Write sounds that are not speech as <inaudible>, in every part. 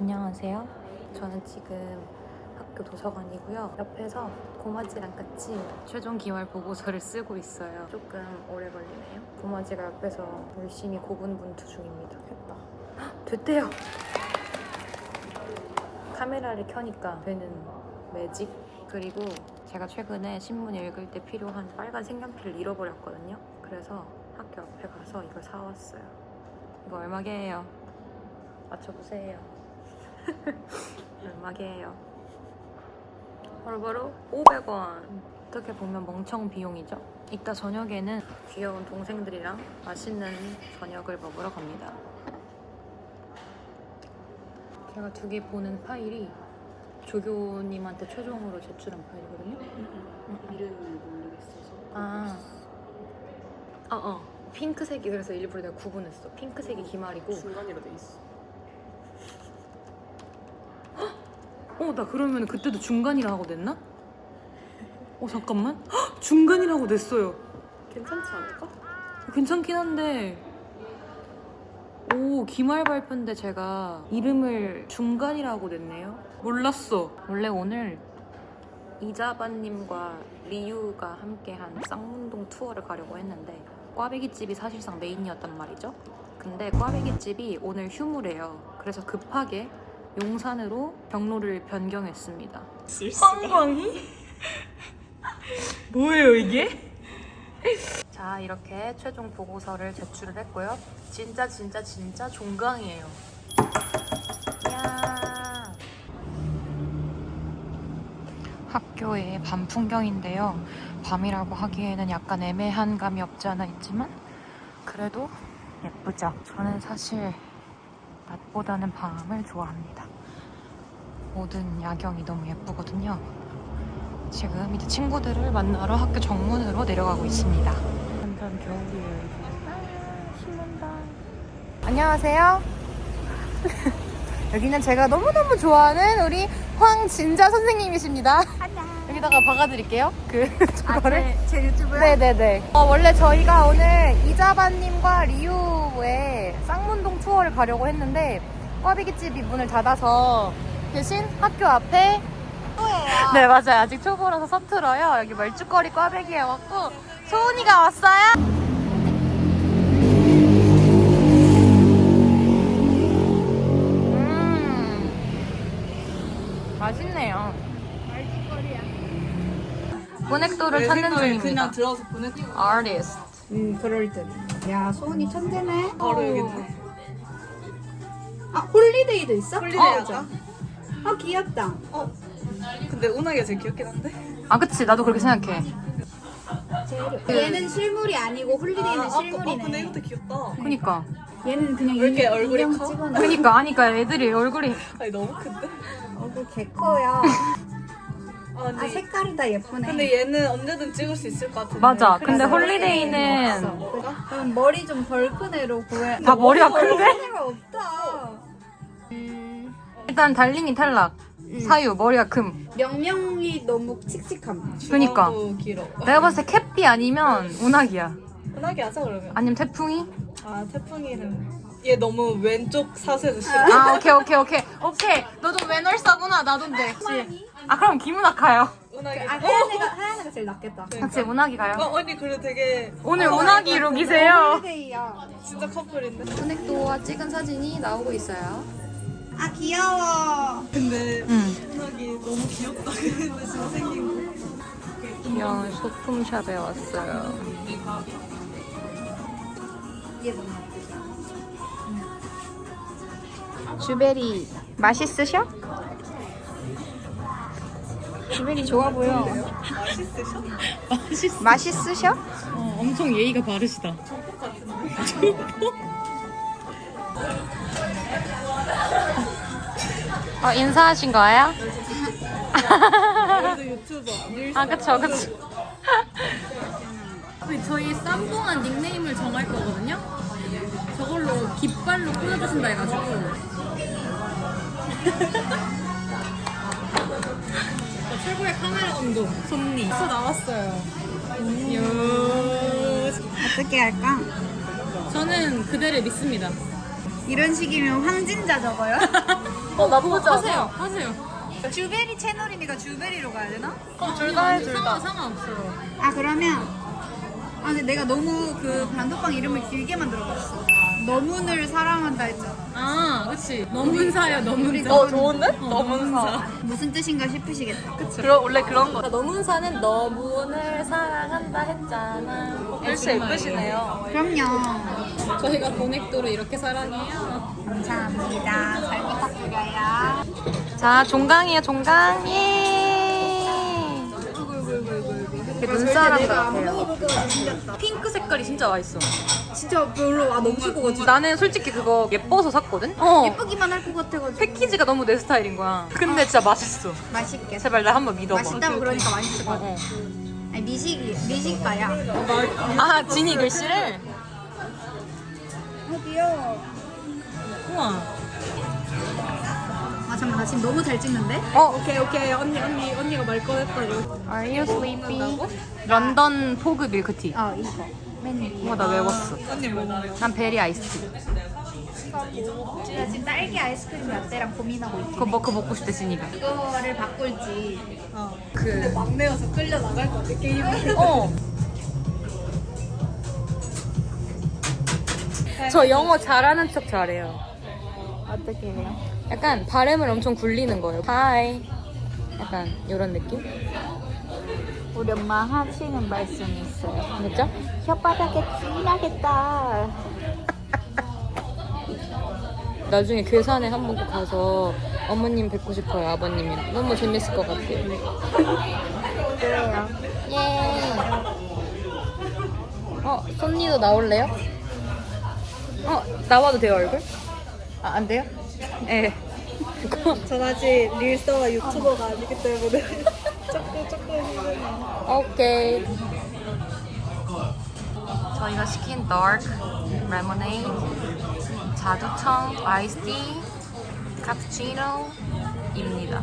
안녕하세요. 저는 지금 학교 도서관이고요. 옆에서 고마지랑 같이 최종 기말 보고서를 쓰고 있어요. 조금 오래 걸리네요. 고마지가 옆에서 열심히 고군분투 중입니다. 됐다. 헉, 됐대요. 카메라를 켜니까 되는 매직. 그리고 제가 최근에 신문 읽을 때 필요한 빨간 색연필을 잃어버렸거든요. 그래서 학교 앞에 가서 이걸 사왔어요. 이거 얼마게예요? 맞춰보세요. 얼마게예요? 바로바로 500원. 어떻게 보면 멍청 비용이죠. 이따 저녁에는 귀여운 동생들이랑 맛있는 저녁을 먹으러 갑니다. 제가 두 개 보는 파일이 조교님한테 최종으로 제출한 파일이거든요. 이름을 모르겠어서. 아, 어, 어. 핑크색이 그래서 일부러 내가 구분했어. 핑크색이 기말이고. 중간이로 돼 있어. 어, 나 그러면 그때도 중간이라고 냈나? 어, 잠깐만. 헉, 중간이라고 냈어요. 괜찮지 않을까? 괜찮긴 한데. 오, 기말 발표인데 제가 이름을 중간이라고 냈네요. 몰랐어. 원래 오늘 이자반님과 리유가 함께한 쌍문동 투어를 가려고 했는데 꽈배기집이 사실상 메인이었단 말이죠. 근데 꽈배기집이 오늘 휴무래요. 그래서 급하게 용산으로 경로를 변경했습니다. 황광이? <laughs> 뭐예요 이게? 자 이렇게 최종 보고서를 제출을 했고요. 진짜 진짜 진짜 종강이에요. 이야. 학교의 밤 풍경인데요. 밤이라고 하기에는 약간 애매한 감이 없지 않아 있지만 그래도 예쁘죠. 저는 사실 낮보다는 밤을 좋아합니다. 모든 야경이 너무 예쁘거든요. 지금 이제 친구들을 만나러 학교 정문으로 내려가고 있습니다. 완전 겨울이에요. 아, 신난다. 안녕하세요. <laughs> 여기는 제가 너무너무 좋아하는 우리 황진자 선생님이십니다. 여기다가 박아드릴게요. 그 <laughs> 저거를. 제, 제 유튜브요? 네네네. 어, 원래 저희가 오늘 이자반님과 리우의 쌍문동 투어를 가려고 했는데 꽈배기집이 문을 닫아서 대신 학교 앞에 네 맞아요. 아직 초보라서 서툴어요. 여기 멀쭉거리 꽈배기에 왔고 소은이가 왔어요. 음 맛있네요. 보넥도를 찾는 중입니다. 그냥 들어서 보내. artist. 음, 그럴 듯. 야, 소은이 천재네. 바로 여기. 아, 홀리데이도 있어? 홀리데이 어, 할까? 아, 귀엽다. 어. 근데 운하기가 제일 귀엽긴 한데. 아 그치 나도 그렇게 생각해. 얘는 실물이 아니고 홀리데이는 아, 아, 실물이네. 근데 이것도 귀엽다. 그니까 얘는 그냥 왜 이렇게 얼굴이 커? 찍어놔. 그니까 아니까 애들이 얼굴이 아니 너무 큰데. 얼굴 개 커요. <laughs> 아, 아, 근데, 색깔이 다 예쁘네. 근데 얘는 언제든 찍을 수 있을 것 같은데. 맞아. 그래서 근데 원래 홀리데이는 그죠? 그럼 머리 좀 덜 큰 애로 구해. 다 머리가 큰데? 애가 없다. 음, 일단 달링이 탈락. 음. 사유 머리가 금. 명명이 너무 칙칙함. 그니까. 길어. 내가 봤을 때 캡비 아니면 운학이야. 운하기 하자 그러면. 아니면 태풍이? 아 태풍이는. 얘 너무 왼쪽 사수해서 싫어. 아 오케이 오케이 오케이 오케이. 너도 매널사구나 나도인데. 그치. 아 그럼 김운학 가요. 운하기. 아, 하얀 애가, 하얀 애가 제일 낫겠다. 그치 운학이 가요. 어 언니 그래 되게 오늘 어, 운학이 룩이세요. 진짜 커플인데. 소넥도와 찍은 사진이 나오고 있어요. 아, 귀여워. 근데 응. 운하기 너무 귀엽다. <laughs> 진짜 생긴 거. 귀여운 소품샵에 왔어요. 얘. 주베리 맛있으셔? 주베리 좋아 보여. 맛있으셔? <laughs> 맛있으셔? 어, 엄청 예의가 바르시다. <laughs> 어, 인사하신 거예요? 그래도 유튜버. 릴스 아, 그쵸, 그쵸. 저희 쌈뽕한 닉네임을 정할 거거든요. 저걸로 깃발로 꾸며주신다 해가지고. <laughs> 최고의 카메라 감독 손니. 저 나왔어요. 어떻게 할까? 저는 그대를 믿습니다. 이런 식이면 황진자 적어요? <laughs> 어 나쁘지 하세요. 하세요. 주베리 채널이니까 주베리로 가야 되나? 둘다 해, 둘 다. 상관없어요. 아 그러면 아 근데 내가 너무 그 단톡방 이름을 길게 만들어봤어. 너문을 사랑한다 했잖아. 아, 그치. 너문사야, 너문사. 어 좋은데? 너문사. 무슨 뜻인가 싶으시겠다. 그러, 원래 그런 거. 너문사는 너문을 사랑한다 했잖아. 글씨 예쁘시네요. 그럼요. 저희가 고넥도를 이렇게 사랑해요. 감사합니다. 잘 부탁드려요. 자, 종강이에요, 종강. 예. 눈사람 같아요. 핑크 색깔이 진짜 맛있어. 진짜 별로 아 너무 싫고 나는 솔직히 그거 예뻐서 샀거든? 어. 예쁘기만 할 것 같아가지고 패키지가 너무 내 스타일인 거야. 근데 진짜 맛있어. 맛있게. 제발 나 한번 믿어봐. 맛있다고 그러니까 맛있을 것 같아. 어. 아니 미식이 미식가야. 아, 진이 글씨를? 아 귀여워. 우와. 아 잠깐 나 지금 너무 잘 찍는데? 어, 오케이 오케이 언니 언니 언니가 말 꺼냈다고. Are you sleepy? 런던 포그 밀크티. 어 이거. 맨 위에. 우와, 나 외웠어. 언니 뭐 나. 난 베리 아이스티. 나 지금 딸기 아이스크림 라떼랑 고민하고 있지. 그거, 먹- 그거 먹고 싶대, 진이가. 이거를 바꿀지. 어. 그. 막내여서 끌려 나갈 것 같아 게임을. <laughs> 어. 저 영어 잘하는 척 잘해요. 어떻게 해요? 약간 발음을 엄청 굴리는 거예요. 하이. 약간 이런 느낌? 우리 엄마 하시는 말씀이 있어요. 뭐죠? 혓바닥에 쥐나겠다. 나중에 괴산에 한번꼭 가서 어머님 뵙고 싶어요, 아버님이랑. 너무 재밌을 것 같아요. 그래요. 예. 어, 손니도 나올래요? 어, 나와도 돼요, 얼굴? 아, 안 돼요? 예. <laughs> 전 아직 릴서와 유튜버가 아니기 때문에 <laughs> 조금 조금 힘드네요. 오케이. 저희가 시킨 dark lemonade, 자두청 아이스티, 카푸치노입니다.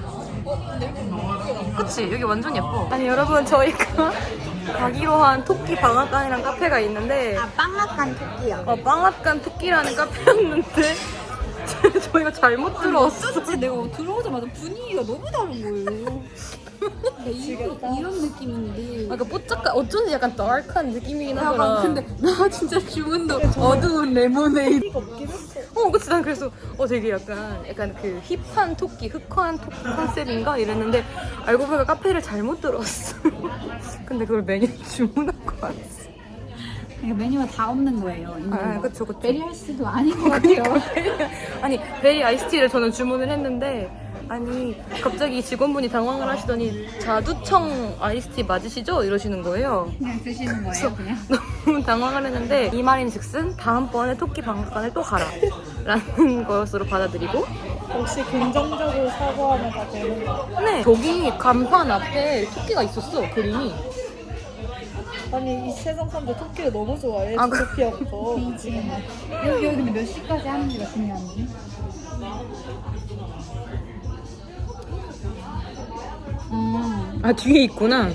그치? 여기 완전 예뻐. 아니 여러분 저희가 <laughs> 가기로 한 토끼 방앗간이랑 카페가 있는데 아 빵락간 토끼야. 어, 빵앗간 토끼라는 카페였는데 <laughs> 저희가 잘못 들어왔어. 어쩐지 내가 들어오자마자 분위기가 너무 다른 거예요. <laughs> 이런, 이런 느낌인데. 약간 뽀짝한 어쩐지 약간 dark한 느낌이긴 하더라. 약간 근데 나 진짜 주문도 어두운 레모네이드. 어, 그치. 난 그래서, 어, 되게 약간, 약간 그 힙한 토끼, 흑화한 토끼 컨셉인가? 이랬는데, 알고 보니까 카페를 잘못 들어왔어. <laughs> 근데 그걸 메뉴 주문하고 왔어. 그러니까 메뉴가 다 없는 거예요. 있는 아, 거. 그쵸, 그쵸. 베리할스도 아닌 <laughs> 것 같아요. 아니, 베리 아이스티를 저는 주문을 했는데, 아니, 갑자기 직원분이 당황을 하시더니, 자두청 아이스티 맞으시죠? 이러시는 거예요. 그냥 드시는 거예요, 그냥. <laughs> 너무 당황을 했는데, 이 말인 즉슨, 다음번에 토끼 방앗간을 또 가라. 라는 <laughs> 것으로 받아들이고, 혹시 긍정적으로 사고하면 다 되는 거. 네. 저기 간판 앞에 토끼가 있었어, 그림이. 아니 이 세상 사람들 토끼를 너무 좋아해. 아, 귀엽고. <laughs> 여기, 여기 근데 몇 시까지 하는지가 중요한데. 음. 아, 뒤에 있구나.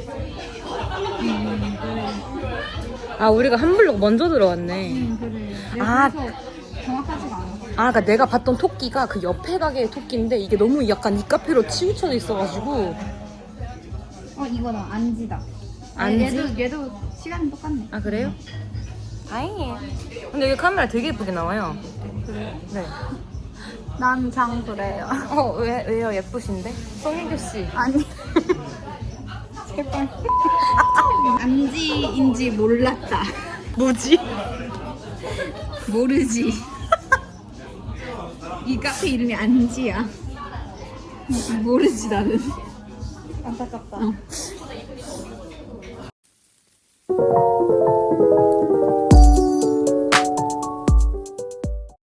아, 우리가 한 블록 먼저 들어왔네. 음, 그래. 아. 그래서 정확하지가 않아. 아, 그러니까 내가 봤던 토끼가 그 옆에 가게의 토끼인데 이게 너무 약간 이 카페로 치우쳐져 있어가지고. 어, 이거다. 안지다. 안지? 얘도, 얘도 시간이 똑같네. 아, 그래요? 다행이에요. 근데 여기 카메라 되게 예쁘게 나와요. 네. 난 장 그래요. 어, 왜, 왜요? 예쁘신데? 송혜교 씨. 아니. <laughs> 제발. <laughs> 안지인지 몰랐다. 뭐지? 모르지. 이 카페 이름이 안지야. 모르지 나는. 안타깝다. 어.